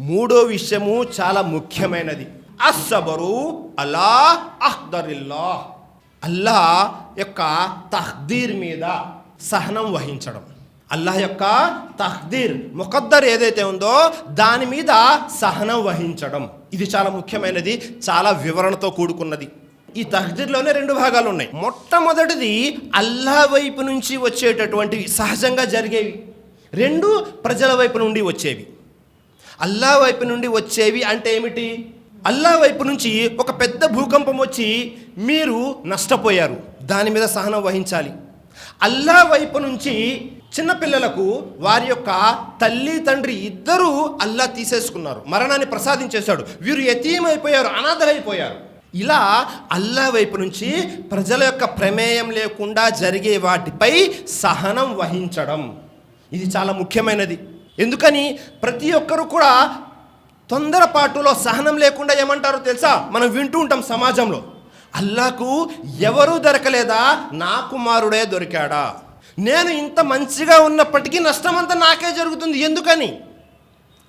మూడో విషయము చాలా ముఖ్యమైనది. అస్సబరు అలా అహ్దరిల్లా అల్లా యొక్క తహ్దీర్ మీద సహనం వహించడం. అల్లాహ్ యొక్క తహ్దీర్ ముఖద్దర్ ఏదైతే ఉందో దాని మీద సహనం వహించడం. ఇది చాలా ముఖ్యమైనది చాలా వివరణతో కూడుకున్నది. ఈ తహ్దీర్లోనే రెండు భాగాలు ఉన్నాయి. మొట్టమొదటిది అల్లా వైపు నుంచి వచ్చేటటువంటివి సహజంగా జరిగేవి. రెండు ప్రజల వైపు నుండి వచ్చేవి. అల్లా వైపు నుండి వచ్చేవి అంటే ఏమిటి? అల్లా వైపు నుంచి ఒక పెద్ద భూకంపం వచ్చి మీరు నష్టపోయారు. దాని మీద సహనం వహించాలి. అల్లా వైపు నుంచి చిన్నపిల్లలకు వారి యొక్క తల్లి తండ్రి ఇద్దరూ అల్లా తీసేసుకున్నారు. మరణాన్ని ప్రసాదించేశాడు. వీరు యతీమైపోయారు అనాథలైపోయారు. ఇలా అల్లా వైపు నుంచి ప్రజల యొక్క ప్రమేయం లేకుండా జరిగే వాటిపై సహనం వహించడం. ఇది చాలా ముఖ్యమైనది. ఎందుకని ప్రతి ఒక్కరు కూడా తొందరపాటులో సహనం లేకుండా ఏమంటారో తెలుసా? మనం వింటూ ఉంటాం సమాజంలో. అల్లాకు ఎవరూ దొరకలేదా? నా కుమారుడే దొరికాడా? నేను ఇంత మంచిగా ఉన్నప్పటికీ నష్టమంతా నాకే జరుగుతుంది ఎందుకని?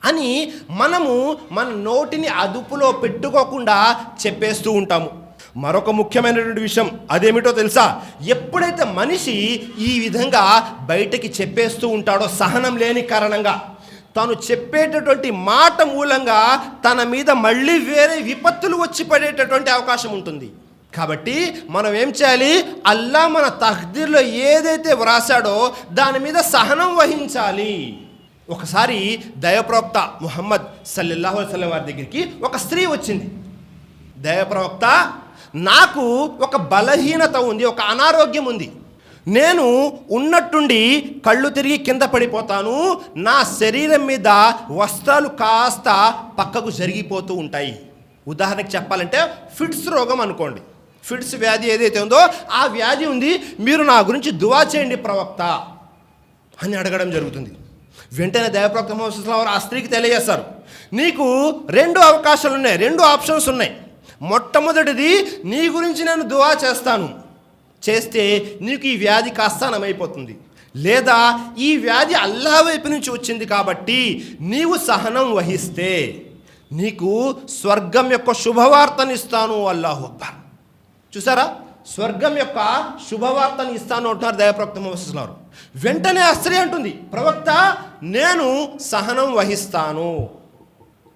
అని మనము మన నోటిని అదుపులో పెట్టుకోకుండా చెప్పేస్తూ ఉంటాము. మరొక ముఖ్యమైనటువంటి విషయం అదేమిటో తెలుసా? ఎప్పుడైతే మనిషి ఈ విధంగా బయటకి చెప్పేస్తూ ఉంటాడో సహనం లేని కారణంగా తాను చెప్పేటటువంటి మాట మూలంగా తన మీద మళ్ళీ వేరే విపత్తులు వచ్చి పడేటటువంటి అవకాశం ఉంటుంది. కాబట్టి మనం ఏం చేయాలి? అల్లా మన తహ్దీర్లో ఏదైతే వ్రాసాడో దాని మీద సహనం వహించాలి. ఒకసారి దయప్రవక్త ముహమ్మద్ సల్లల్లాహు వసల్లం వారి దగ్గరికి ఒక స్త్రీ వచ్చింది. దయప్రవక్త నాకు ఒక బలహీనత ఉంది ఒక అనారోగ్యం ఉంది. నేను ఉన్నట్టుండి కళ్ళు తిరిగి కింద పడిపోతాను నా శరీరం మీద వస్త్రాలు కాస్త పక్కకు జరిగిపోతూ ఉంటాయి. ఉదాహరణకి చెప్పాలంటే ఫిట్స్ రోగం అనుకోండి. ఫిట్స్ వ్యాధి ఏదైతే ఉందో ఆ వ్యాధి ఉంది మీరు నా గురించి దువా చేయండి ప్రవక్త అని అడగడం జరుగుతుంది. వెంటనే దయప్రవక్త మహమ్మద్ ఆ స్త్రీకి తెలియజేస్తారు. నీకు రెండు అవకాశాలు ఉన్నాయి రెండు ఆప్షన్స్ ఉన్నాయి. మొట్టమొదటిది నీ గురించి నేను దువా చేస్తాను. చేస్తే నీకు ఈ వ్యాధి కాస్త నమైపోతుంది లేదా ఈ వ్యాధి అల్లా వైపు నుంచి వచ్చింది కాబట్టి నీవు సహనం వహిస్తే నీకు స్వర్గం యొక్క శుభవార్తను ఇస్తాను అల్లాహు అక్బర్. చూసారా? స్వర్గం యొక్క శుభవార్తను ఇస్తాను అంటున్నారు దయప్రవక్త వస్తున్నారు వెంటనే అస్త్రీ అంటుంది. ప్రవక్త నేను సహనం వహిస్తాను.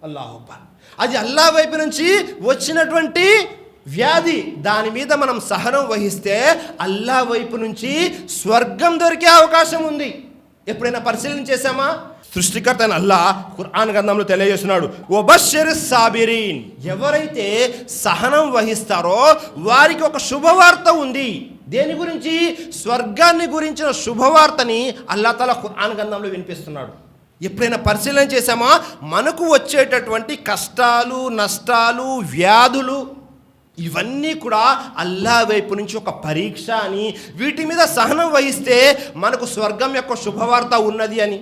అల్లాహు అక్బర్. అది అల్లా వైపు నుంచి వచ్చినటువంటి వ్యాధి. దాని మీద మనం సహనం వహిస్తే అల్లా వైపు నుంచి స్వర్గం దొరికే అవకాశం ఉంది. ఎప్పుడైనా పరిశీలన చేశామా? సృష్టికర్త అయిన అల్లా ఖురాన్ గ్రంథంలో తెలియజేస్తున్నాడు. ఒబషర్ సాబిరీన్. ఎవరైతే సహనం వహిస్తారో వారికి ఒక శుభవార్త ఉంది. దేని గురించి? స్వర్గాన్ని గురించిన శుభవార్తని అల్లా తల ఖుర్ఆన్ గ్రంథంలో వినిపిస్తున్నాడు. ఎప్పుడైనా పరిశీలన చేశామా? మనకు వచ్చేటటువంటి కష్టాలు నష్టాలు వ్యాధులు ఇవన్నీ కూడా అల్లా వైపు నుంచి ఒక పరీక్ష అని వీటి మీద సహనం వహిస్తే మనకు స్వర్గం యొక్క శుభవార్త ఉన్నది అని.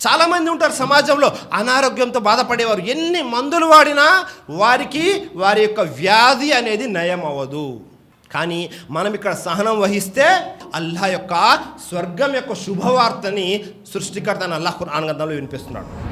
చాలామంది ఉంటారు సమాజంలో అనారోగ్యంతో బాధపడేవారు. ఎన్ని మందులు వాడినా వారికి వారి యొక్క వ్యాధి అనేది నయం అవ్వదు కానీ మనం ఇక్కడ సహనం వహిస్తే అల్లా యొక్క స్వర్గం యొక్క శుభవార్తని సృష్టికర్త అని అల్లాహ్ ఖురాన్ గ్రంథంలో వినిపిస్తున్నాడు.